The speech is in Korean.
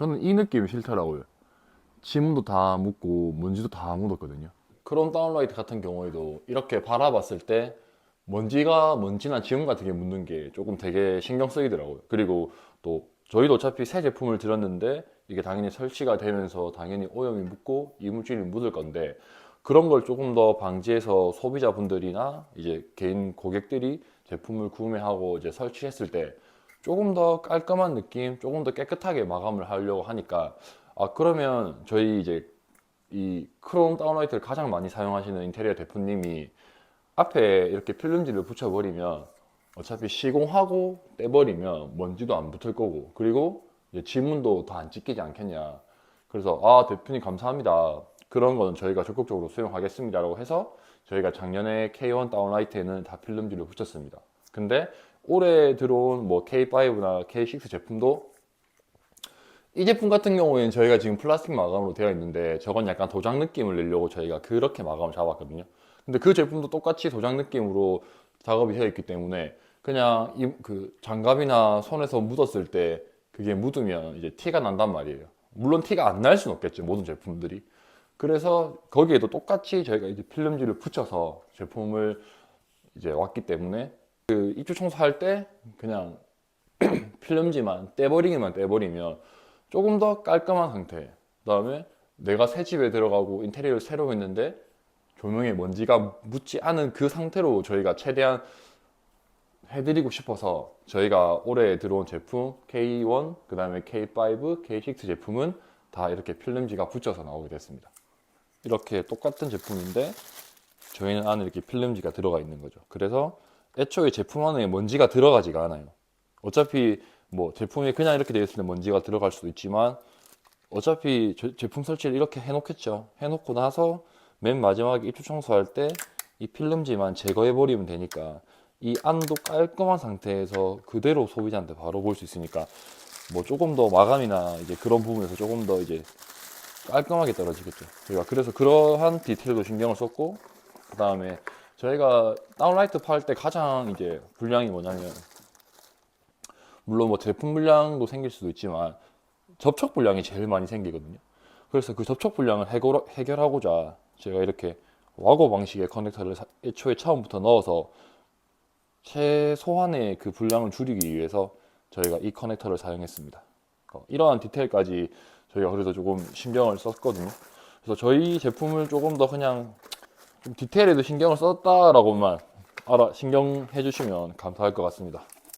저는 이 느낌이 싫더라고요. 지문도 다 묻고 먼지도 다 묻었거든요. 크롬 다운라이트 같은 경우에도 이렇게 바라봤을 때 먼지가 먼지나 지문 같은 게 묻는 게 조금 되게 신경 쓰이더라고요. 그리고 또 저희도 어차피 새 제품을 들었는데 이게 당연히 설치가 되면서 당연히 오염이 묻고 이물질이 묻을 건데 그런 걸 조금 더 방지해서 소비자분들이나 이제 개인 고객들이 제품을 구매하고 이제 설치했을 때 조금 더 깔끔한 느낌, 조금 더 깨끗하게 마감을 하려고 하니까. 아 그러면 저희 이제 이 크롬 다운라이트를 가장 많이 사용하시는 인테리어 대표님이 앞에 이렇게 필름지를 붙여버리면 어차피 시공하고 떼버리면 먼지도 안 붙을 거고 그리고 지문도 더 안 찢기지 않겠냐. 그래서 아 대표님 감사합니다. 그런 거는 저희가 적극적으로 수용하겠습니다 라고 해서 저희가 작년에 K1 다운라이트에는 다 필름지를 붙였습니다 근데 올해 들어온 뭐 K5나 K6 제품도 이 제품 같은 경우에는 저희가 지금 플라스틱 마감으로 되어 있는데 저건 약간 도장 느낌을 내려고 저희가 그렇게 마감을 잡았거든요. 근데 그 제품도 똑같이 도장 느낌으로 작업이 되어 있기 때문에 그냥 이 그 장갑이나 손에서 묻었을 때 그게 묻으면 이제 티가 난단 말이에요. 물론 티가 안 날 수는 없겠죠. 모든 제품들이. 그래서 거기에도 똑같이 저희가 이제 필름지를 붙여서 제품을 이제 왔기 때문에 그 입주 청소할 때 그냥 필름지만 떼버리기만 떼버리면 조금 더 깔끔한 상태. 그 다음에 내가 새 집에 들어가고 인테리어를 새로 했는데 조명에 먼지가 묻지 않은 그 상태로 저희가 최대한 해드리고 싶어서 저희가 올해 들어온 제품 K1, 그 다음에 K5, K6 제품은 다 이렇게 필름지가 붙여서 나오게 됐습니다. 이렇게 똑같은 제품인데 저희는 안에 이렇게 필름지가 들어가 있는 거죠. 그래서 애초에 제품 안에 먼지가 들어가지가 않아요. 어차피 뭐 제품이 그냥 이렇게 되어 때 먼지가 들어갈 수도 있지만 어차피 제- 제품 설치를 이렇게 해놓겠죠. 해놓고 나서 맨 마지막에 입주 청소할 때 이 필름지만 제거해 버리면 되니까 이 안도 깔끔한 상태에서 그대로 소비자한테 바로 볼 수 있으니까 뭐 조금 더 마감이나 이제 그런 부분에서 조금 더 이제 깔끔하게 떨어지겠죠. 저희가 그래서 그러한 디테일도 신경을 썼고 그 다음에 저희가 다운라이트 팔 때 가장 이제 불량이 뭐냐면 물론 뭐 제품 불량도 생길 수도 있지만 접촉 불량이 제일 많이 생기거든요. 그래서 그 접촉 불량을 해결, 해결하고자 제가 이렇게 와고 방식의 커넥터를 사- 애초에 처음부터 넣어서 최소한의 그 불량을 줄이기 위해서 저희가 이 커넥터를 사용했습니다. 어, 이러한 디테일까지 저희가 그래도 조금 신경을 썼거든요. 그래서 저희 제품을 조금 더 그냥 좀 디테일에도 신경을 썼다라고만 알아 신경 해 주시면 감사할 것 같습니다.